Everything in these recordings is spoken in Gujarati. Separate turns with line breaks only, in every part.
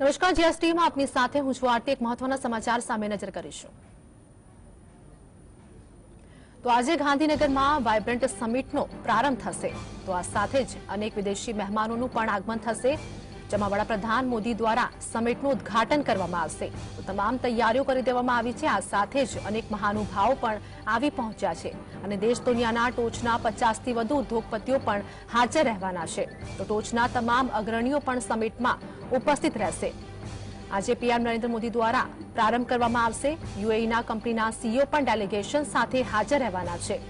નમસ્કાર, જીએસ ટીવીમાં આપની સાથે હું છું આરતી. એક મહત્વના સમાચાર સામે નજર કરીશું. તો આજે ગાંધીનગરમાં વાયબ્રન્ટ સમિટનો પ્રારંભ થશે. તો આ સાથે જ અનેક વિદેશી મહેમાનોનું પણ આગમન થશે. જેમાં વડાપ્રધાન મોદી દ્વારા સમિટનું ઉદ્ઘાટન કરવામાં આવશે. તો તમામ તૈયારીઓ કરી દેવામાં આવી છે. આ સાથે જ અનેક મહાનુભાવો પણ આવી પહોંચ્યા છે. અને દેશ દુનિયાના ટોચના પચાસથી વધુ ઉદ્યોગપતિઓ પણ હાજર રહેવાના છે. તો ટોચના તમામ અગ્રણીઓ પણ સમિટમાં ઉપસ્થિત રહેશે. આજે પીએમ નરેન્દ્ર મોદી દ્વારા પ્રારંભ કરવામાં આવશે. યુએઈના કંપનીના સીઈઓ પણ ડેલિગેશન સાથે હાજર રહેવાના છે.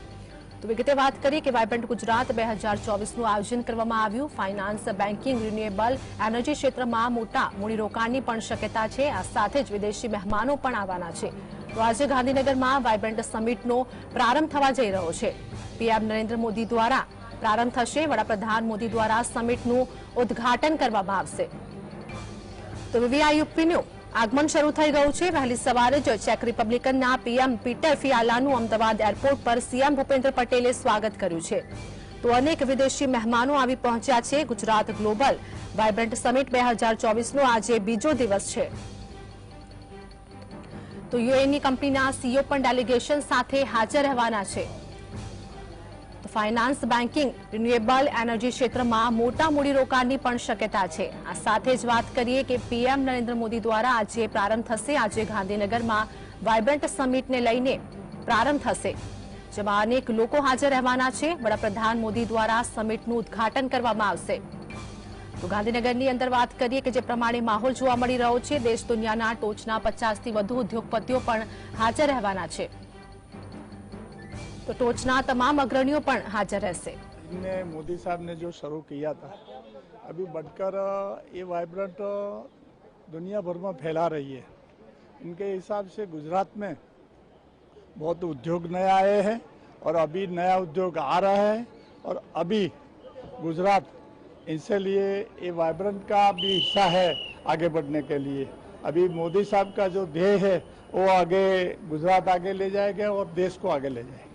તો વિગતે વાત કરીએ કે વાયબ્રન્ટ ગુજરાત બે હજાર ચોવીસનું આયોજન કરવામાં આવ્યું. ફાઇનાન્સ, બેન્કિંગ, રિન્યુએબલ, એનર્જી ક્ષેત્રમાં મોટા મૂડીરોકાણની પણ શક્યતા છે. આ સાથે જ વિદેશી મહેમાનો પણ આવવાના છે. તો આજે ગાંધીનગરમાં વાયબ્રન્ટ સમિટનો પ્રારંભ થવા જઈ રહ્યો છે. પીએમ નરેન્દ્ર મોદી દ્વારા પ્રારંભ થશે. વડાપ્રધાન મોદી દ્વારા સમિટનું ઉદ્ઘાટન કરવામાં આવશે. તો વીવીઆઈયુપીનું આગમન શરૂ થઈ ગયું છે. વહેલી સવારે જ ચેક રિપબ્લિકનના પીએમ પીટર ફિયાલાનું અમદાવાદ એરપોર્ટ પર સીએમ ભૂપેન્દ્ર પટેલે સ્વાગત કર્યું છે. તો અનેક વિદેશી મહેમાનો આવી પહોંચ્યા છે. ગુજરાત ગ્લોબલ વાયબ્રન્ટ સમિટ બે હજાર ચોવીસનો આજે બીજો દિવસ છે. તો યુએની કંપનીના સીઓ પણ ડેલિગેશન સાથે હાજર રહેવાના છે. ફાઇનાન્સ બેન્કિંગ, રિન્યુએબલ એનર્જી ક્ષેત્રમાં મોટા મૂડીરોકાણની પણ શક્યતા છે. આ સાથે જ વાત કરીએ કે પીએમ નરેન્દ્ર મોદી દ્વારા આજે પ્રારંભ થશે. આજે ગાંધીનગરમાં વાઇબ્રન્ટ સમિટને લઈને પ્રારંભ થશે. જેમાં અનેક લોકો હાજર રહેવાના છે. વડાપ્રધાન મોદી દ્વારા સમિટનું ઉદ્ઘાટન કરવામાં આવશે. તો ગાંધીનગરની અંદર વાત કરીએ કે જે પ્રમાણે માહોલ જોવા મળી રહ્યો છે, દેશ દુનિયાના ટોચના પચાસથી વધુ ઉદ્યોગપતિઓ પણ હાજર રહેવાના છે. तो टोचना तमाम अग्रणियों हाजिर रहશે
ने मोदी साहब ने जो शुरू किया था अभी बढ़कर ये वाइब्रेंट दुनिया भर में फैला रही है इनके हिसाब से गुजरात में बहुत उद्योग नए आए हैं और अभी नया उद्योग आ रहा है और अभी गुजरात इनसे लिए ये वाइब्रेंट का भी हिस्सा है आगे बढ़ने के लिए अभी मोदी साहब का जो ध्येय है वो आगे गुजरात आगे ले जाएगा और देश को आगे ले जाएगा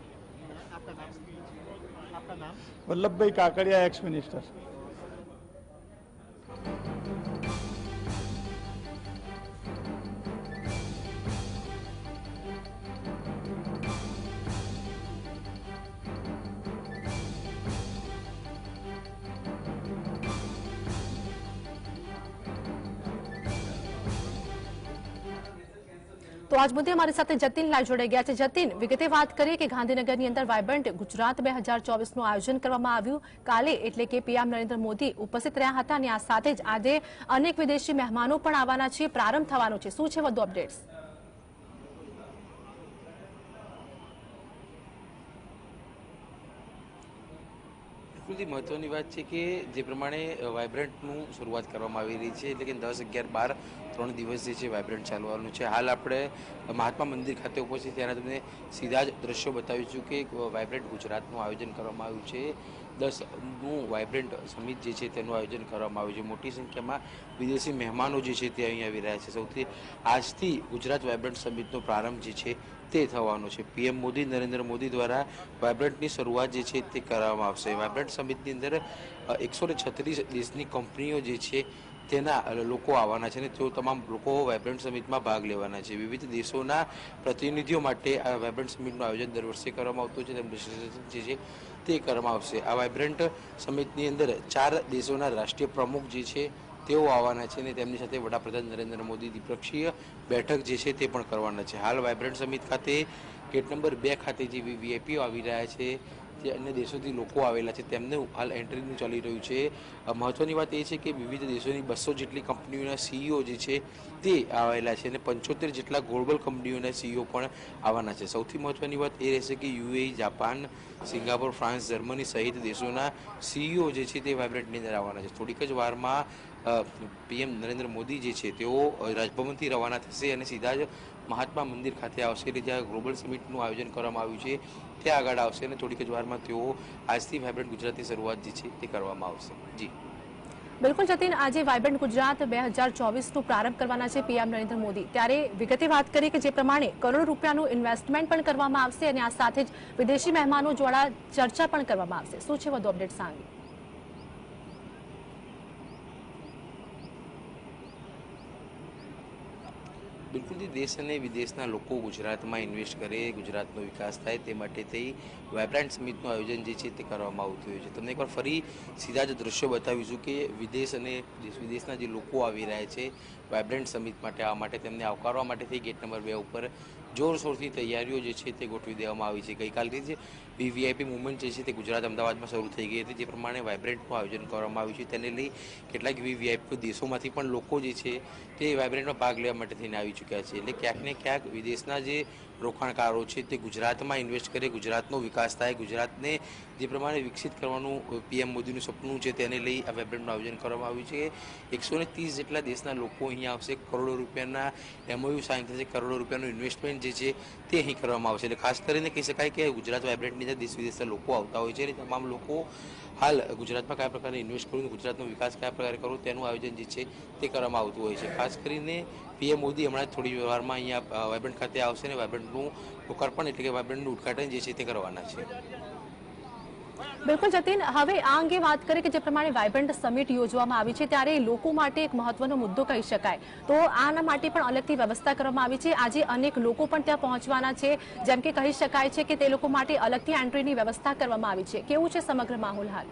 વલ્લભભાઈ કાકડિયા એક્સ
મિનિસ્ટર આજ મુદ્દે અમારી સાથે જતીન લાલ જોડાઈ ગયા છે જતીન વિગતે વાત કરીએ કે ગાંધીનગરની અંદર વાઇબ્રન્ટ ગુજરાત બે હજાર ચોવીસનું આયોજન કરવામાં આવ્યું કાલે એટલે કે પીએમ નરેન્દ્ર મોદી ઉપસ્થિત રહ્યા હતા અને આ સાથે જ આજે અનેક વિદેશી મહેમાનો પણ આવવાના છે પ્રારંભ થવાનો છે શું છે વધુ અપડેટ્સ
બિલકુલથી મહત્વની વાત છે કે જે પ્રમાણે વાઇબ્રન્ટનું શરૂઆત કરવામાં આવી રહી છે, એટલે કે દસ અગિયાર બાર ત્રણ દિવસ જે છે વાઇબ્રન્ટ ચાલવાનું છે. હાલ આપણે મહાત્મા મંદિર ખાતે ઉપસ્થિત ત્યાંના તમને સીધા જ દ્રશ્યો બતાવીશું કે વાઇબ્રન્ટ ગુજરાતનું આયોજન કરવામાં આવ્યું છે. દસનું વાઇબ્રન્ટ સમિટ જે છે તેનું આયોજન કરવામાં આવ્યું છે. મોટી સંખ્યામાં વિદેશી મહેમાનો જે છે તે અહીં આવી રહ્યા છે. સૌથી આજથી ગુજરાત વાઇબ્રન્ટ સમિટનો પ્રારંભ જે છે તે થવાનો છે. પીએમ મોદી, નરેન્દ્ર મોદી દ્વારા વાઇબ્રન્ટની શરૂઆત જે છે તે કરવામાં આવશે. વાઇબ્રન્ટ સમિટની અંદર એકસો ને છત્રીસ દેશની કંપનીઓ જે છે તેના લોકો આવવાના છે અને તેઓ તમામ લોકો વાઇબ્રન્ટ સમિટમાં ભાગ લેવાના છે. વિવિધ દેશોના પ્રતિનિધિઓ માટે આ વાઇબ્રન્ટ સમિટનું આયોજન દર વર્ષે કરવામાં આવતું છે. તેમનું registration જે છે તે કરવામાં આવશે. આ વાઇબ્રન્ટ સમિટની અંદર ચાર દેશોના રાષ્ટ્રીય પ્રમુખ જે છે, તેઓ આવવાના છે અને તેમની સાથે વડાપ્રધાન નરેન્દ્ર મોદી દ્વિપક્ષીય બેઠક જે છે તે પણ કરવાના છે. હાલ વાઇબ્રન્ટ સમિટ ખાતે ગેટ નંબર બે ખાતે જે વીઆઈપીઓ આવી રહ્યા છે. જે અન્ય દેશોથી લોકો આવેલા છે, તેમને હાલ એન્ટ્રીનું ચાલી રહ્યું છે. મહત્વની વાત એ છે કે વિવિધ દેશોની બસો જેટલી કંપનીઓના સીઈઓ જે છે, તે આવેલા છે અને પંચોતેર જેટલા ગ્લોબલ કંપનીઓના સીઈઓ પણ આવવાના છે. સૌથી મહત્વની વાત એ રહેશે કે UAE, Japan, Singapore, France, Germany સહિત દેશોના સીઈઓ જે છે, તે વાઇબ્રન્ટની અંદર આવવાના છે. થોડીક જ વારમાં પીએમ નરેન્દ્ર મોદી જે છે, તેઓ રાજભવનથી રવાના થશે અને સીધા જ મહાત્મા મંદિર ખાતે આવશે. એટલે જ્યાં ગ્લોબલ સમિટનું આયોજન કરવામાં આવ્યું છે ત્યાં આગળ આવશે અને થોડીક જ વારમાં તેઓ આજથી વાઇબ્રન્ટ ગુજરાતની શરૂઆત જે છે તે કરવામાં આવશે. જી.
બિલકુલ જતીન, આજે વાઇબ્રન્ટ ગુજરાત બે હજાર ચોવીસનું પ્રારંભ કરવાના છે પીએમ નરેન્દ્ર મોદી. ત્યારે વિગતે વાત કરીએ કે જે પ્રમાણે કરોડ રૂપિયાનું ઇન્વેસ્ટમેન્ટ પણ કરવામાં આવશે અને આ સાથે જ વિદેશી મહેમાનો દ્વારા ચર્ચા પણ કરવામાં આવશે. શું છે વધુ અપડેટ સાંગે?
બિલકુલથી દેશ અને વિદેશના લોકો ગુજરાતમાં ઇન્વેસ્ટ કરે, ગુજરાતનો વિકાસ થાય તે માટે થઈ વાઇબ્રન્ટ સમિટનું આયોજન જે છે તે કરવામાં આવતું હોય છે. તમને એકવાર ફરી સીધા જ દ્રશ્યો બતાવીશું કે વિદેશ અને દેશ વિદેશના જે લોકો આવી રહ્યા છે વાઇબ્રન્ટ સમિટ માટે આવવા માટે તેમને આવકારવા માટે થઈ ગેટ નંબર બે ઉપર જોરશોરથી તૈયારીઓ જે છે તે ગોઠવી દેવામાં આવી છે. ગઈકાલથી જ વીવીઆઈપી મુવમેન્ટ જે છે તે ગુજરાત અમદાવાદમાં શરૂ થઈ ગઈ હતી. જે પ્રમાણે વાઇબ્રન્ટનું આયોજન કરવામાં આવ્યું છે. તેને લઈ કેટલાક વીવીઆઈપી દેશોમાંથી પણ લોકો જે છે તે વાઇબ્રન્ટમાં ભાગ લેવા માટે થઈને આવી ચૂક્યા છે. એટલે ક્યાંક ને ક્યાંક વિદેશના જે રોકાણકારો છે તે ગુજરાતમાં ઇન્વેસ્ટ કરે, ગુજરાતનો વિકાસ થાય, ગુજરાતને જે પ્રમાણે વિકસિત કરવાનું પીએમ મોદીનું સપનું છે તેને લઈ આ વેબિનારનું આયોજન કરવામાં આવ્યું છે. એકસો ને ત્રીસ જેટલા દેશના લોકો અહીંયા આવશે. કરોડો રૂપિયાના એમઓયુ સાઇન થશે. કરોડો રૂપિયાનું ઇન્વેસ્ટમેન્ટ જે છે તે અહીં કરવામાં આવશે. એટલે ખાસ કરીને કહી શકાય કે ગુજરાત વાઇબ્રન્ટની અંદર દેશ વિદેશના લોકો આવતા હોય છે અને તમામ લોકો હાલ ગુજરાતમાં કયા પ્રકારે ઇન્વેસ્ટ કરવું ગુજરાતનો વિકાસ કયા પ્રકારે કરવો તેનું આયોજન જે છે તે કરવામાં આવતું હોય છે. ખાસ કરીને પીએમ મોદી હમણાં થોડી વારમાં અહીંયા વાઇબ્રન્ટ ખાતે આવશે અને વાઇબ્રન્ટનું લોકાર્પણ એટલે કે વાઇબ્રન્ટનું ઉદઘાટન જે છે તે કરવાના છે.
બિલકુલ જતીન, હવે આ અંગે વાત કરીએ કે જે પ્રમાણે વાઇબ્રન્ટ સમિટ યોજવામાં આવી છે ત્યારે લોકો માટે એક મહત્વનો મુદ્દો કહી શકાય. તો આના માટે પણ અલગથી વ્યવસ્થા કરવામાં આવી છે. આજે અનેક લોકો પણ ત્યાં પહોંચવાના છે. જેમ કે કહી શકાય છે કે તે લોકો માટે અલગથી એન્ટ્રીની વ્યવસ્થા કરવામાં આવી છે. કેવું છે સમગ્ર માહોલ હાલ?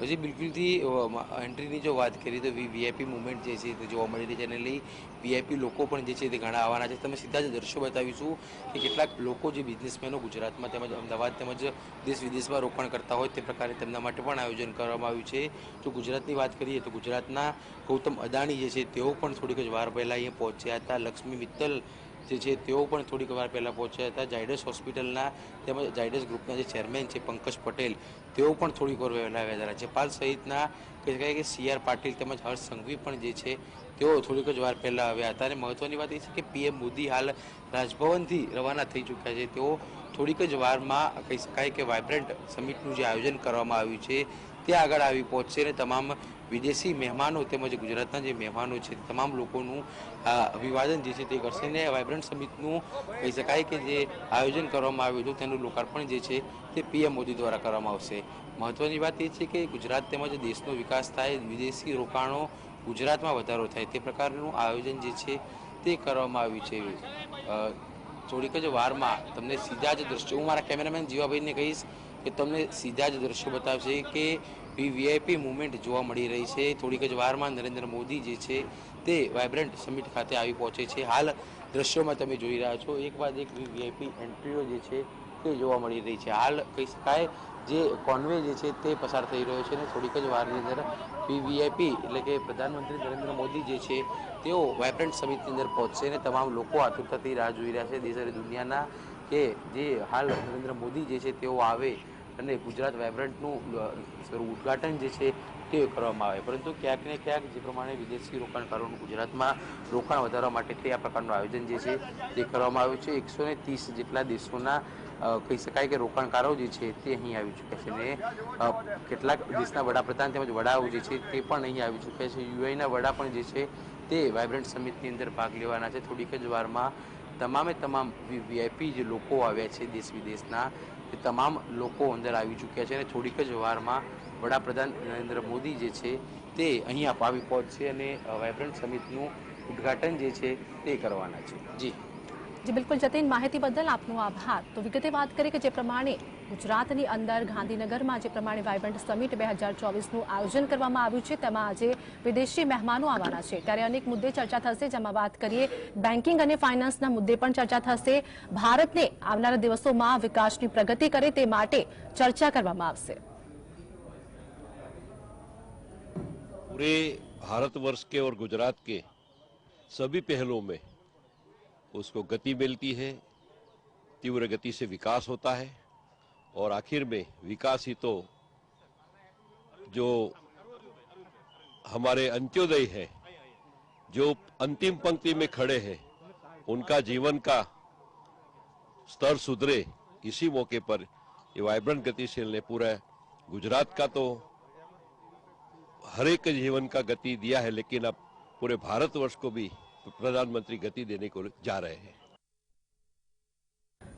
હજી બિલકુલથી એન્ટ્રીની જો વાત કરીએ તો વીઆઈપી મુવમેન્ટ જે છે તે જોવા મળી રહી છે એને લઈ વીઆઈપી લોકો પણ જે છે તે ઘણા આવવાના છે. તમે સીધા જ દ્રશ્યો બતાવીશું કે કેટલાક લોકો જે બિઝનેસમેનો ગુજરાતમાં તેમજ અમદાવાદ તેમજ દેશ વિદેશમાં રોકાણ કરતા હોય તે પ્રકારે તેમના માટે પણ આયોજન કરવામાં આવ્યું છે. જો ગુજરાતની વાત કરીએ તો ગુજરાતના ગૌતમ અદાણી જે છે તેઓ પણ થોડીક જ વાર પહેલાં અહીંયા પહોંચ્યા હતા. લક્ષ્મી મિત્તલ જે છે, તેઓ પણ થોડીક વાર પહેલાં પહોંચ્યા હતા. ઝાયડસ હોસ્પિટલના તેમજ ઝાયડસ ગ્રુપના જે ચેરમેન છે, પંકજ પટેલ, તેઓ પણ થોડીક વાર વહેલા આવ્યા રાજ્યપાલ સહિતના કહી શકાય કે સી આર પાટીલ તેમજ હર્ષ સંઘવી પણ જે છે, તેઓ થોડીક જ વાર પહેલાં આવ્યા હતા. અને મહત્વની વાત એ છે કે પીએમ મોદી હાલ રાજભવનથી રવાના થઈ ચૂક્યા છે. તેઓ થોડીક જ વારમાં કહી શકાય કે વાઇબ્રન્ટ સમિટનું જે આયોજન કરવામાં આવ્યું છે, તે આગળ આવી પહોંચશે અને તમામ વિદેશી મહેમાનો તેમજ ગુજરાતના જે મહેમાનો છે, તમામ લોકોનું અભિવાદન જે છે તે કરશે ને વાઇબ્રન્ટ સમિટનું કહી શકાય કે જે આયોજન કરવામાં આવ્યું હતું, તેનું લોકાર્પણ જે છે તે પીએમ મોદી દ્વારા કરવામાં આવશે. મહત્વની વાત એ છે કે ગુજરાત તેમજ દેશનો વિકાસ થાય, વિદેશી રોકાણો ગુજરાતમાં વધારો થાય, તે પ્રકારનું આયોજન જે છે તે કરવામાં આવ્યું છે. થોડીક જ વારમાં તમને સીધા જ દ્રશ્યો, હું મારા કેમેરામેન જીવાભાઈને કહીશ કે તમને સીધા જ દ્રશ્યો બતાવશે કે વીઆઈપી મુવમેન્ટ જોવા મળી રહી છે. થોડીક જ વારમાં નરેન્દ્ર મોદી જે છે તે વાઇબ્રન્ટ સમિટ ખાતે આવી પહોંચે છે. હાલ દ્રશ્યોમાં તમે જોઈ રહ્યા છો, એક બાદ એક વીઆઈપી એન્ટ્રીઓ જે છે તે જોવા મળી રહી છે. હાલ કહી શકાય જે કોન્વે જે છે તે પસાર થઈ રહ્યો છે અને થોડીક જ વારની અંદર વીવીઆઈપી એટલે કે પ્રધાનમંત્રી નરેન્દ્ર મોદી જે છે તેઓ વાઇબ્રન્ટ સમિટની અંદર પહોંચશે અને તમામ લોકો આતુરતાથી રાહ જોઈ રહ્યા છે. દેશ દુનિયાના કે જે હાલ નરેન્દ્ર મોદી જે છે તેઓ આવે અને ગુજરાત વાઇબ્રન્ટનું ઉદ્ઘાટન જે છે તે કરવામાં આવે. પરંતુ ક્યાંક ને ક્યાંક જે પ્રમાણે વિદેશી રોકાણકારોનું ગુજરાતમાં રોકાણ વધારવા માટે તે આ પ્રકારનું આયોજન જે છે તે કરવામાં આવ્યું છે. એકસો ને ત્રીસ જેટલા દેશોના કહી શકાય કે રોકાણકારો જે છે તે અહીં આવી ચૂક્યા છે અને કેટલાક દેશના વડાપ્રધાન તેમજ વડાઓ જે છે તે પણ અહીં આવી ચૂક્યા છે. યુઆઈના વડા પણ જે છે તે વાઇબ્રન્ટ સમિટની અંદર ભાગ લેવાના છે. થોડીક જ વારમાં તમામે તમામ વીઆઈપી જે લોકો આવ્યા છે દેશ વિદેશના તે તમામ લોકો અંદર આવી ચૂક્યા છે અને થોડીક જ વારમાં વડાપ્રધાન નરેન્દ્ર મોદી જે છે તે અહીંયા આવી પહોંચશે અને વાઇબ્રન્ટ સમિટનું ઉદ્ઘાટન જે છે તે કરવાના છે. જી.
જી બિલકુલ જતીન માહિતી બદલ આપનો આભાર તો વિગતે વાત કરી કે જે પ્રમાણે ગુજરાતની અંદર ગાંધીનગરમાં જે પ્રમાણે વાઇબ્રન્ટ સમિટ બે હજાર ચોવીસનું આયોજન કરવામાં આવ્યું છે તેમાં આજે વિદેશી મહેમાનો આવવાના છે ત્યારે અનેક મુદ્દે ચર્ચા થશે જેમાં વાત કરીએ બેન્કિંગ અને ફાઇનાન્સના મુદ્દે પણ ચર્ચા થશે ભારતને આવનારા દિવસોમાં વિકાસની પ્રગતિ કરે તે માટે ચર્ચા કરવામાં આવશે
पूरे भारतवर्ष के और गुजरात के सभी पहलुओं में उसको गति मिलती है, तीव्र गति से विकास होता है, और आखिर में विकास ही तो जो हमारे अंत्योदय है, जो अंतिम पंक्ति में खड़े हैं, उनका जीवन का स्तर सुधरे इसी मौके पर ये वाइब्रेंट गतिशील ने पूरा गुजरात का तो हर एक जीवन का गति दिया है, लेकिन अब पूरे भारतवर्ष को भी प्रधानमंत्री गति देने को जा रहे हैं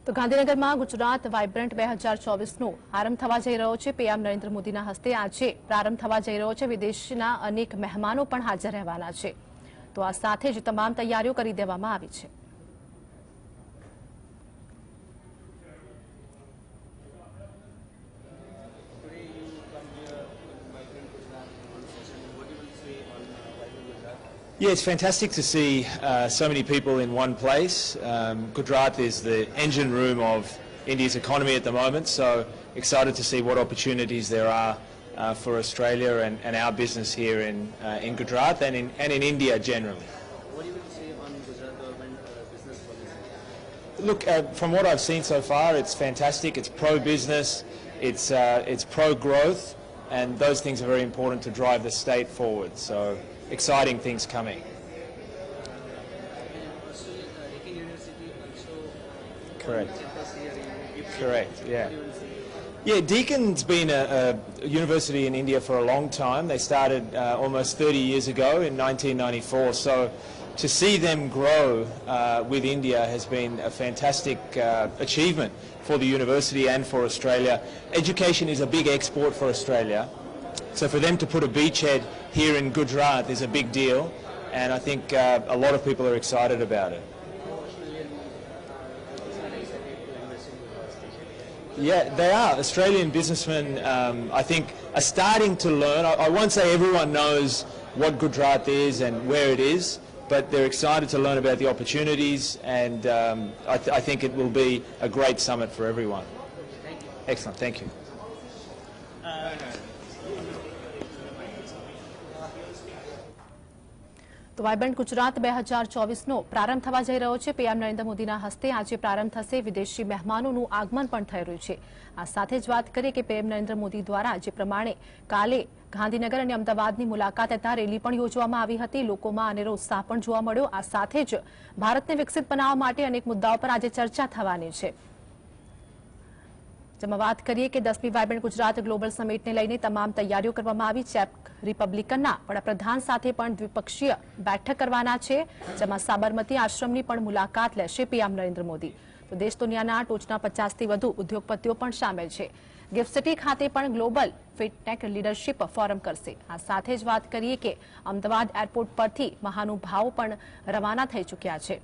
તો તો ગાંધીનગરમાં ગુજરાત વાઇબ્રન્ટ બે હજાર ચોવીસનો આરંભ થવા જઈ રહ્યો છે પીએમ નરેન્દ્ર મોદીના હસ્તે આજે પ્રારંભ થવા જઈ રહ્યો છે વિદેશના અનેક મહેમાનો પણ હાજર રહેવાના છે તો આ સાથે જ તમામ તૈયારીઓ કરી દેવામાં આવી છે
Yeah, it's fantastic to see uh, so many people in one place. Um, Gujarat is the engine room of India's economy at the moment, so excited to see what opportunities there are uh, for Australia and, and our business here in, uh, in Gujarat and in, and in India generally.
What do you say on Gujarat government uh, business policy?
Look, uh, from what I've seen so far, it's fantastic. It's pro-business, it's, uh, it's pro-growth, and those things are very important to drive the state forward. So, exciting things coming. Correct. Correct, yeah. Yeah, Deacon's been a, a university in India for a long time. They started uh, almost 30 years ago in 1994. So to see them grow uh, with India has been a fantastic uh, achievement for the university and for Australia. Education is a big export for Australia. So for them to put a beachhead here in Gujarat is a big deal. And I think uh, a lot of people are excited about it. Yeah, they are. Australian businessmen, um, I think, are starting to learn. I, I won't say everyone knows what Gujarat is and where it is, but they're excited to learn about the opportunities, and um, I, th- I think it will be a great summit for everyone. Excellent, thank you.
તો વાયબ્રન્ટ ગુજરાત બે હજાર ચોવીસનો પ્રારંભ થવા જઈ રહ્યો છે. પીએમ નરેન્દ્ર મોદીના હસ્તે આજે પ્રારંભ થશે. વિદેશી મહેમાનોનું આગમન પણ થઈ રહ્યું છે. આ સાથે જ વાત કરીએ કે પીએમ નરેન્દ્ર મોદી દ્વારા જે પ્રમાણે કાલે ગાંધીનગર અને અમદાવાદની મુલાકાત લેતા રેલી પણ યોજવામાં આવી હતી. લોકોમાં અનેરો ઉત્સાહ પણ જોવા મળ્યો. આ સાથે જ ભારતને વિકસિત બનાવવા માટે અનેક મુદ્દાઓ પર આજે ચર્ચા થવાની છે. જેમાં વાત કરીએ કે દસમી વાયબ્રન્ટ ગુજરાત ગ્લોબલ સમિટને લઈને તમામ તૈયારીઓ કરવામાં આવી. ચેક રિપબ્લિકનના વડાપ્રધાન સાથે પણ દ્વિપક્ષીય બેઠક કરવાના છે, જેમાં સાબરમતી આશ્રમની પણ મુલાકાત લેશે પીએમ નરેન્દ્ર મોદી. તો દેશ દુનિયાના ટોચના પચાસથી વધુ ઉદ્યોગપતિઓ પણ સામેલ છે. ગિફ્ટ સિટી ખાતે પણ ગ્લોબલ ફિટટેક લીડરશીપ ફોરમ કરશે. આ સાથે જ વાત કરીએ કે અમદાવાદ એરપોર્ટ પરથી મહાનુભાવો પણ રવાના થઈ ચૂક્યા છે.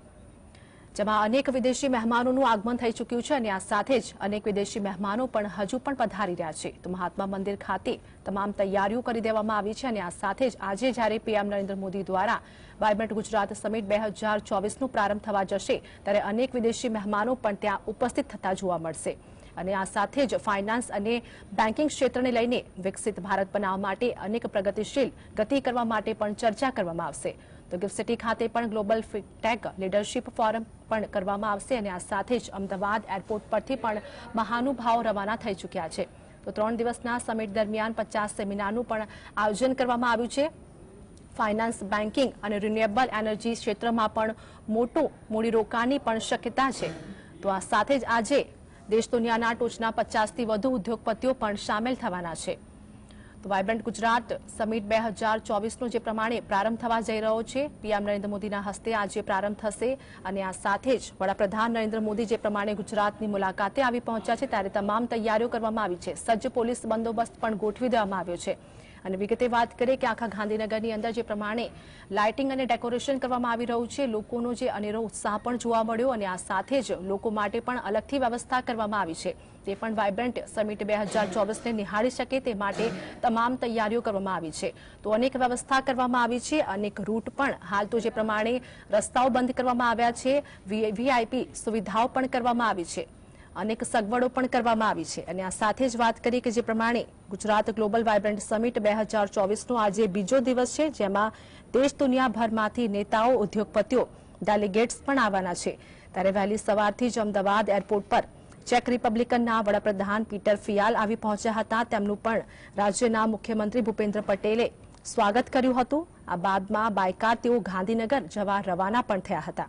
જેમાં અનેક વિદેશી મહેમાનોનું આગમન થઈ ચૂક્યું છે અને આ સાથે જ અનેક વિદેશી મહેમાનો પણ હજુ પણ પધારી રહ્યા છે. તો મહાત્મા મંદિર ખાતે તમામ તૈયારીઓ કરી દેવામાં આવી છે અને આ સાથે જ આજે જ્યારે પીએમ નરેન્દ્ર મોદી દ્વારા વાયબ્રન્ટ ગુજરાત સમિટ બે હજાર ચોવીસનો પ્રારંભ થવા જશે, ત્યારે અનેક વિદેશી મહેમાનો પણ ત્યાં ઉપસ્થિત થતા જોવા મળશે. અને આ સાથે જ ફાઇનાન્સ અને બેન્કિંગ ક્ષેત્રને લઈને વિકસિત ભારત બનાવવા માટે અનેક પ્રગતિશીલ ગતિ કરવા માટે પણ ચર્ચા કરવામાં આવશે. તો ગિફ્ટ સિટી ખાતે પણ ગ્લોબલ ફિટટેક લીડરશીપ ફોરમ પણ કરવામાં આવશે અને આ સાથે જ અમદાવાદ એરપોર્ટ પરથી પણ મહાનુભાવો રવાના થઈ ચૂક્યા છે. તો ત્રણ દિવસના સમિટ દરમિયાન પચાસ સેમિનારનું પણ આયોજન કરવામાં આવ્યું છે. ફાઇનાન્સ બેન્કિંગ અને રિન્યુએબલ એનર્જી ક્ષેત્રમાં પણ મોટું મૂડીરોકાણની પણ શક્યતા છે. તો આ સાથે જ આજે દેશ દુનિયાના ટોચના પચાસથી વધુ ઉદ્યોગપતિઓ પણ સામેલ થવાના છે. વાયબ્રન્ટ ગુજરાત સમિટ બે હજાર ચોવીસનો જે પ્રમાણે પ્રારંભ થવા જઈ રહ્યો છે. પીએમ નરેન્દ્ર મોદીના હસ્તે આજે પ્રારંભ થશે અને આ સાથે જ વડાપ્રધાન નરેન્દ્ર મોદી જે પ્રમાણે ગુજરાતની મુલાકાતે આવી પહોંચ્યા છે, ત્યારે તમામ તૈયારીઓ કરવામાં આવી છે. સજ્જ પોલીસ બંદોબસ્ત પણ ગોઠવી દેવામાં આવ્યો છે. અને વિગતે વાત કરીએ કે આખા ગાંધીનગરની અંદર જે પ્રમાણે લાઇટિંગ અને ડેકોરેશન કરવામાં આવી રહ્યું છે, લોકોનો જે અનેરો ઉત્સાહ પણ જોવા મળ્યો અને આ સાથે જ લોકો માટે પણ અલગથી વ્યવસ્થા કરવામાં આવી છે. તે પણ વાયબ્રન્ટ સમિટ બે હજાર ચોવીસને નિહાળી શકે તે માટે તમામ તૈયારીઓ કરવામાં આવી છે. તો અનેક વ્યવસ્થા કરવામાં આવી છે, અનેક રૂટ પણ હાલ તો જે પ્રમાણે રસ્તાઓ બંધ કરવામાં આવ્યા છે વીઆઈપી સુવિધાઓ પણ કરવામાં આવી છે. અનેક સગવડો પણ કરવામાં આવી છે. અને આ સાથે જ વાત કરી કે જે પ્રમાણે ગુજરાત ગ્લોબલ વાયબ્રન્ટ સમિટ બે હજાર ચોવીસનો આજે બીજો દિવસ છે, જેમાં દેશ દુનિયાભરમાંથી નેતાઓ, ઉદ્યોગપતિઓ, ડેલિગેટ્સ પણ આવવાના છે. ત્યારે વહેલી સવારથી જ અમદાવાદ એરપોર્ટ પર ચેક રિપબ્લિકનના વડાપ્રધાન પીટર ફિયાલ આવી પહોંચ્યા હતા. તેમનું પણ રાજ્યના મુખ્યમંત્રી ભૂપેન્દ્ર પટેલે સ્વાગત કર્યું હતું. આ બાદમાં બાયકાર તેઓ ગાંધીનગર જવા રવાના પણ થયા હતા.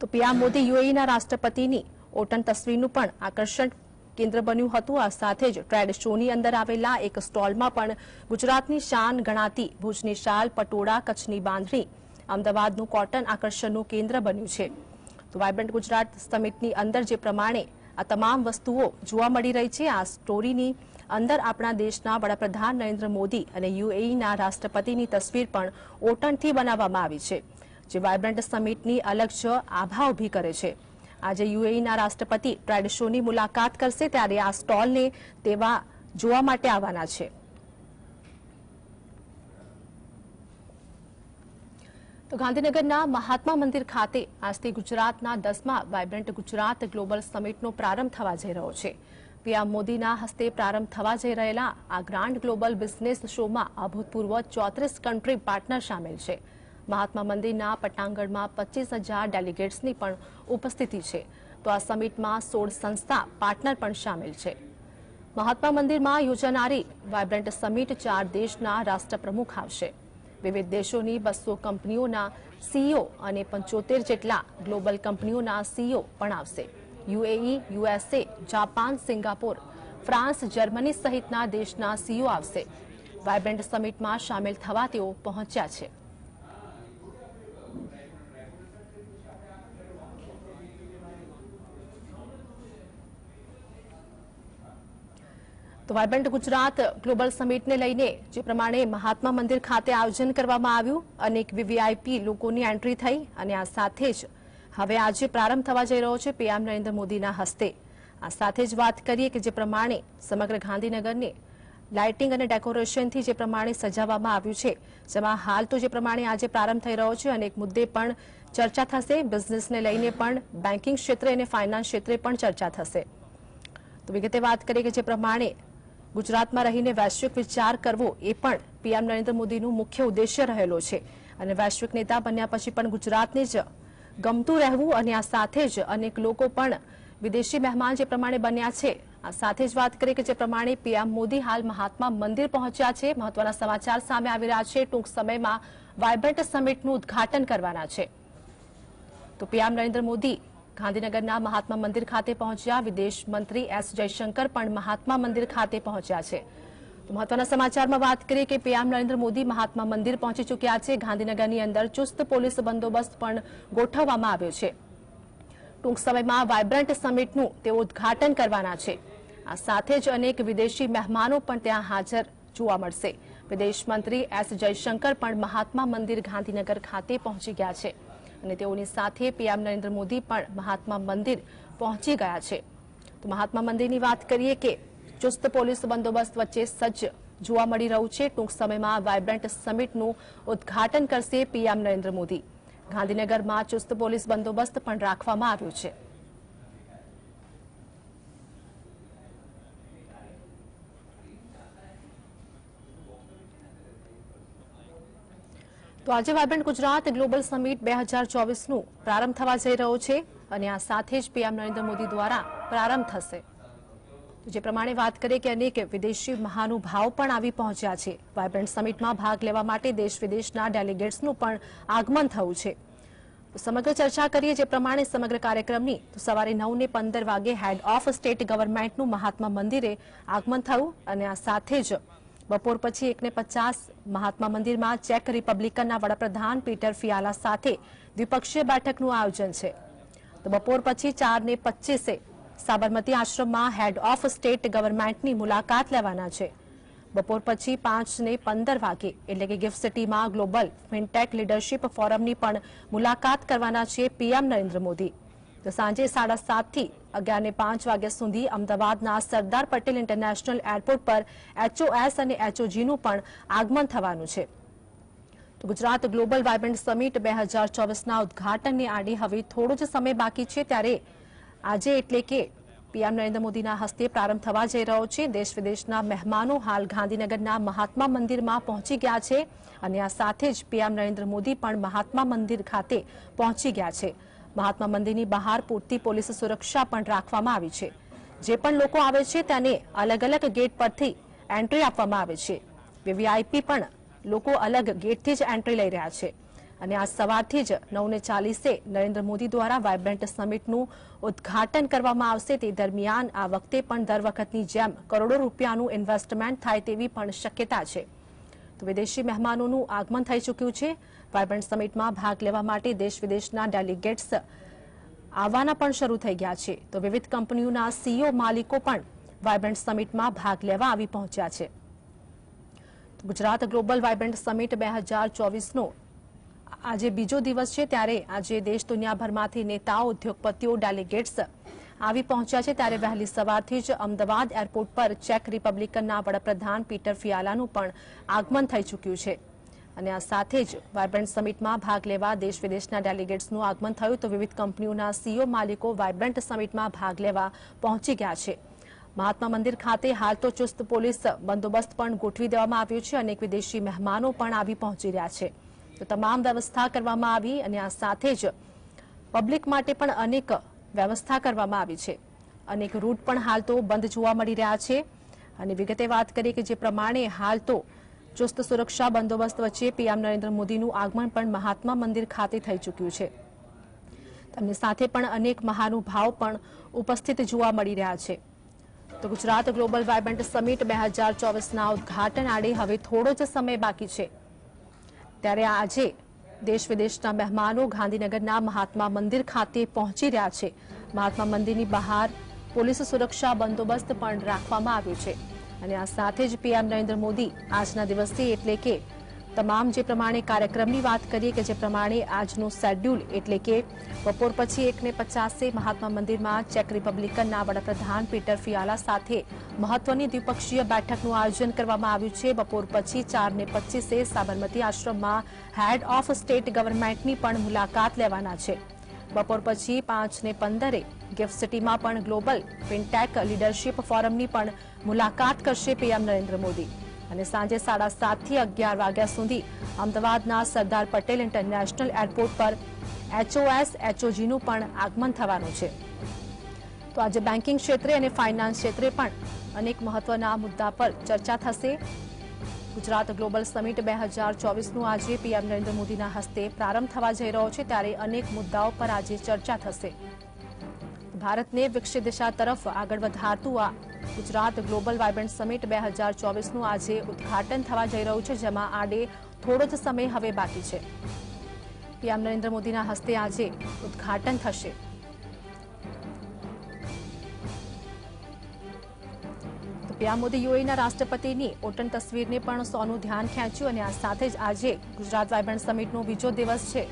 તો પીએમ મોદી યુએઈના રાષ્ટ્રપતિની ઓટન તસવીરનું પણ આકર્ષણ કેન્દ્ર બન્યું હતું. આ સાથે જ ટ્રેડ શોની અંદર આવેલા એક સ્ટોલમાં પણ ગુજરાતની શાન ગણાતી ભુજની શાલ, પટોળા, કચ્છની બાંધણી, અમદાવાદનું કોટન આકર્ષણનું કેન્દ્ર બન્યું છે. તો વાયબ્રન્ટ ગુજરાત સમિટની અંદર જે પ્રમાણે આ તમામ વસ્તુઓ જોવા મળી રહી છે, આ સ્ટોરીની અંદર આપણા દેશના વડાપ્રધાન નરેન્દ્ર મોદી અને યુએઈના રાષ્ટ્રપતિની તસવીર પણ ઓટણથી બનાવવામાં આવી છે, જે વાયબ્રન્ટ સમિટની અલગ જ આભા ઊભી કરે છે. આજે યુએઈના રાષ્ટ્રપતિ ટ્રેડ શોની મુલાકાત કરશે ત્યારે આ સ્ટોલને તેવા જોવા માટે આવવાના છે. તો ગાંધીનગરના મહાત્મા મંદિર ખાતે આજથી ગુજરાતના દસમા વાયબ્રન્ટ ગુજરાત ગ્લોબલ સમિટનો પ્રારંભ થવા જઈ રહ્યો છે. પીએમ મોદીના હસ્તે પ્રારંભ થવા જઈ રહેલા આ ગ્રાન્ડ ગ્લોબલ બિઝનેસ શોમાં અભૂતપૂર્વ ચોત્રીસ કન્ટ્રી પાર્ટનર સામેલ છે. મહાત્મા મંદિરના પટાંગણમાં પચીસ હજાર ડેલિગેટ્સની પણ ઉપસ્થિતિ છે. તો આ સમિટમાં સોળ સંસ્થા પાર્ટનર પણ સામેલ છે. મહાત્મા મંદિરમાં યોજાનારી વાયબ્રન્ટ સમિટ ચાર દેશના રાષ્ટ્રપ્રમુખ આવશે. વિવિધ દેશોની બસો કંપનીઓના સીઈઓ અને પંચોતેર જેટલા ગ્લોબલ કંપનીઓના સીઈઓ પણ આવશે. UAE, USA, Japan, Singapore, France, Germany સહિતના દેશના સીઈઓ આવશે. વાયબ્રન્ટ સમિટમાં સામેલ થવા તેઓ પહોંચ્યા છે. તો વાયબ્રન્ટ ગુજરાત ગ્લોબલ સમિટને લઈને જે પ્રમાણે મહાત્મા મંદિર ખાતે આયોજન કરવામાં આવ્યું, અનેક વીવીઆઈપી લોકોની એન્ટ્રી થઈ અને આ સાથે જ હવે આજે પ્રારંભ થવા જઈ રહ્યો છે પીએમ નરેન્દ્ર મોદીના હસ્તે. આ સાથે જ વાત કરીએ કે જે પ્રમાણે સમગ્ર ગાંધીનગરને લાઇટિંગ અને ડેકોરેશનથી જે પ્રમાણે સજાવવામાં આવ્યું છે, જેમાં હાલ તો જે પ્રમાણે આજે પ્રારંભ થઈ રહ્યો છે અનેક મુદ્દે પણ ચર્ચા થશે, બિઝનેસને લઈને પણ બેન્કિંગ ક્ષેત્રે અને ફાઇનાન્સ ક્ષેત્રે પણ ચર્ચા થશે. તો વિગતે વાત કરીએ કે જે પ્રમાણે ગુજરાતમાં રહીને વૈશ્વિક વિચાર કરવો એ પણ પીએમ નરેન્દ્ર મોદીનું મુખ્ય ઉદ્દેશ્ય રહેલો છે. અને વૈશ્વિક નેતા બન્યા પછી પણ ગુજરાતને જ ગમતું રહેવું અને આ સાથે જ અનેક લોકો પણ વિદેશી મહેમાન જે પ્રમાણે બન્યા છે, આ સાથે જ વાત કરીએ કે જે પ્રમાણે પીએમ મોદી હાલ મહાત્મા મંદિર પહોંચ્યા છે. મહત્વના સમાચાર સામે આવી રહ્યા છે. ટૂંક સમયમાં વાયબ્રન્ટ સમિટનું ઉદ્ઘાટન કરવાના છે. તો પીએમ નરેન્દ્ર મોદી ગાંધીનગરના મહાત્મા મંદિર ખાતે પહોંચ્યા વિદેશ મંત્રી એસ જયશંકર પણ મહાત્મા મંદિર ખાતે પહોંચ્યા છે. મહત્વના સમાચારમાં વાત કરીએ કે પીએમ નરેન્દ્ર મોદી મહાત્મા મંદિર પહોંચી ચૂક્યા છે. ગાંધીનગરની અંદર ચુસ્ત પોલીસ બંદોબસ્ત પણ ગોઠવવામાં આવ્યો છે. ટૂંક સમયમાં વાયબ્રન્ટ સમિટનું તેઓ ઉદ્ઘાટન કરવાના છે. આ સાથે જ અનેક વિદેશી મહેમાનો પણ ત્યાં હાજર જોવા મળશે. વિદેશ મંત્રી એસ જયશંકર પણ મહાત્મા મંદિર ગાંધીનગર ખાતે પહોંચી ગયા છે. અને તેઓની સાથે પીએમ નરેન્દ્ર મોદી પણ મહાત્મા મંદિર પહોંચી ગયા છે. તો મહાત્મા મંદિરની વાત કરીએ કે ચુસ્ત પોલીસ બંદોબસ્ત વચ્ચે સજ્જ જોવા મળી રહ્યું છે. ટૂંક સમયમાં વાયબ્રન્ટ સમિટનું ઉદ્ઘાટન કરશે પીએમ નરેન્દ્ર મોદી. ગાંધીનગરમાં ચુસ્ત પોલીસ બંદોબસ્ત પણ રાખવામાં આવ્યો છે. તો આજે વાયબ્રન્ટ ગુજરાત ગ્લોબલ સમિટ બે હજાર ચોવીસનું પ્રારંભ થવા જઈ રહ્યો છે અને આ સાથે જ પીએમ નરેન્દ્ર મોદી દ્વારા પ્રારંભ થશે. જે પ્રમાણે વાત કરીએ કે અનેક વિદેશી મહાનુભાવ પણ આવી પહોંચ્યા છે. વાયબ્રન્ટ સમિટમાં ભાગ લેવા માટે દેશ વિદેશના ડેલિગેટ્સનું પણ આગમન થયું છે. સમગ્ર ચર્ચા કરીએ જે પ્રમાણે સમગ્ર કાર્યક્રમની, તો સવારે નવ ને પંદર વાગે હેડ ઓફ સ્ટેટ ગવર્મેન્ટનું મહાત્મા મંદિરે આગમન થયું અને આ સાથે જ બપોર પછી એકને પચાસ મહાત્મા મંદિરમાં ચેક રિપબ્લિકનના વડાપ્રધાન પીટર ફિયાલા સાથે દ્વિપક્ષીય બેઠકનું આયોજન છે. તો બપોર પછી ચારને પચીસે સાબરમતી આશ્રમમાં હેડ ઓફ સ્ટેટ ગવર્મેન્ટની મુલાકાત લેવાના છે. બપોર પછી પાંચને પંદર વાગે એટલે કે ગિફ્ટ સિટીમાં ગ્લોબલ ફિનટેક લીડરશીપ ફોરમની પણ મુલાકાત કરવાના છે પીએમ નરેન્દ્ર મોદી. તો સાંજે સાડા સાતથી અગિયાર ને પાંચ વાગ્યા સુધી અમદાવાદના સરદાર પટેલ ઇન્ટરનેશનલ એરપોર્ટ પર એચઓએસ અને એચઓજીનું પણ આગમન થવાનું છે. તો ગુજરાત ગ્લોબલ વાયબ્રન્ટ સમિટ બે હજાર ચોવીસના ઉદઘાટનની આડે હવે થોડો જ સમય બાકી છે ત્યારે આજે એટલે કે પીએમ નરેન્દ્ર મોદીના હસ્તે પ્રારંભ થવા જઈ રહ્યો છે. દેશ વિદેશના મહેમાનો હાલ ગાંધીનગરના મહાત્મા મંદિરમાં પહોંચી ગયા છે અને આ સાથે જ પીએમ નરેન્દ્ર મોદી પણ મહાત્મા મંદિર ખાતે પહોંચી ગયા છે. મહાત્મા મંદિરની બહાર પૂરતી પોલીસ સુરક્ષા પણ રાખવામાં આવી છે. જે પણ લોકો આવે છે તેને અલગ અલગ ગેટ પરથી એન્ટ્રી આપવામાં આવે છે. વીવીઆઈપી પણ લોકો અલગ ગેટથી જ એન્ટ્રી લઈ રહ્યા છે. અને આ સવારથી જ નવને ચાલીસે નરેન્દ્ર મોદી દ્વારા વાયબ્રન્ટ સમિટનું ઉદ્ઘાટન કરવામાં આવશે તે દરમિયાન આ વખતે પણ દર વખતની જેમ કરોડો રૂપિયાનું ઇન્વેસ્ટમેન્ટ થાય તેવી પણ શક્યતા છે. તો વિદેશી મહેમાનોનું આગમન થઈ ચૂક્યું છે. વાયબ્રન્ટ સમિટમાં ભાગ લેવા માટે દેશ વિદેશના ડેલિગેટ્સ આવવાના પણ શરૂ થઈ ગયા છે. તો વિવિધ કંપનીઓના સીઓ માલિકો પણ વાયબ્રન્ટ સમિટમાં ભાગ લેવા આવી પહોંચ્યા છે. ગુજરાત ગ્લોબલ વાયબ્રન્ટ સમિટ બે હજાર ચોવીસનો આજે બીજો દિવસ છે ત્યારે આજે દેશ દુનિયાભરમાંથી નેતાઓ, ઉદ્યોગપતિઓ, ડેલિગેટ્સ આવી પહોંચ્યા છે ત્યારે વહેલી સવારથી જ અમદાવાદ એરપોર્ટ પર ચેક રિપબ્લિકનના વડાપ્રધાન પીટર ફિયાલાનું પણ આગમન થઈ ચૂક્યું છે. અને આ સાથે જ વાયબ્રન્ટ સમિટમાં ભાગ લેવા દેશ વિદેશના ડેલિગેટ્સનું આગમન થયું તો વિવિધ કંપનીઓના સીઓ માલિકો વાયબ્રન્ટ સમિટમાં ભાગ લેવા પહોંચી ગયા છે. મહાત્મા મંદિર ખાતે હાલ તો ચુસ્ત પોલીસ બંદોબસ્ત પણ ગોઠવી દેવામાં આવ્યો છે અનેક વિદેશી મહેમાનો પણ આવી પહોંચી રહ્યા છે. તો તમામ વ્યવસ્થા કરવામાં આવી અને આ સાથે જ પબ્લિક માટે પણ અનેક વ્યવસ્થા કરવામાં આવી છે. અનેક રૂટ પણ હાલ તો બંધ જોવા મળી રહ્યા છે. અને વિગતે વાત કરીએ કે જે પ્રમાણે હાલ તો ચુસ્ત સુરક્ષા બંદોબસ્ત વચ્ચે પીએમ નરેન્દ્ર મોદીનું આગમન પણ મહાત્મા મંદિર ખાતે થઈ ચૂક્યું છે. તેમની સાથે પણ અનેક મહાનુભાવ પણ ઉપસ્થિત જોવા મળી રહ્યા છે. તો ગુજરાત ગ્લોબલ વાયબ્રન્ટ સમિટ બે હજાર ચોવીસના ઉદઘાટન આડે હવે થોડો જ સમય બાકી છે. ત્યારે આજે દેશ વિદેશના મહેમાનો ગાંધીનગરના મહાત્મા મંદિર ખાતે પહોંચી રહ્યા છે. મહાત્મા મંદિરની બહાર પોલીસ સુરક્ષા બંદોબસ્ત પણ રાખવામાં આવ્યો છે. અને આ સાથે જ પીએમ નરેન્દ્ર મોદી આજના દિવસથી એટલે કે તમામ જે પ્રમાણે કાર્યક્રમની વાત કરીએ કે જે પ્રમાણે આજનું શેડ્યુલ એટલે કે બપોર પછી એકને પચાસે મહાત્મા મંદિરમાં ચેક રિપબ્લિકનના વડાપ્રધાન પીટર ફિયાલા સાથે મહત્વની દ્વિપક્ષીય બેઠકનું આયોજન કરવામાં આવ્યું છે. બપોર પછી ચારને પચીસે સાબરમતી આશ્રમમાં હેડ ઓફ સ્ટેટ ગવર્મેન્ટની પણ મુલાકાત લેવાના છે. બપોર પછી પાંચ ને પંદરે ગિફ્ટ સિટીમાં પણ ગ્લોબલ ફિનટેક લીડરશીપ ફોરમની પણ મુલાકાત કરશે પીએમ નરેન્દ્ર મોદી. અને સાંજે સાડા સાતથી અગિયાર વાગ્યા સુધી અમદાવાદના સરદાર પટેલ ઇન્ટરનેશનલ એરપોર્ટ પર એચઓએસ, એચઓજીનું પણ આગમન થવાનું છે. તો આજે બેન્કિંગ ક્ષેત્રે અને ફાઇનાન્સ ક્ષેત્રે પણ અનેક મહત્વના મુદ્દા પર ચર્ચા થશે. ગુજરાત ગ્લોબલ સમિટ બે હજાર ચોવીસનું આજે પીએમ નરેન્દ્ર મોદીના હસ્તે પ્રારંભ થવા જઈ રહ્યો છે, ત્યારે અનેક મુદ્દાઓ પર આજે ચર્ચા થશે. ભારતને વિકસિત દિશા તરફ આગળ વધારતું આ ગુજરાત ગ્લોબલ વાયબ્રન્ટ સમિટ બે હજાર ચોવીસનું આજે ઉદ્ઘાટન થવા જઈ રહ્યું છે, જેમાં આડે થોડો જ સમય હવે બાકી છે. પીએમ નરેન્દ્ર મોદીના હસ્તે આજે ઉદ્ઘાટન થશે. પીએમ મોદી યુએના રાષ્ટ્રપતિની ઓટન તસવીરને પણ સૌનું ધ્યાન ખેંચ્યું અને આ સાથે જ આજે ગુજરાત વાયબ્રન્ટ સમિટનો બીજો દિવસ છે.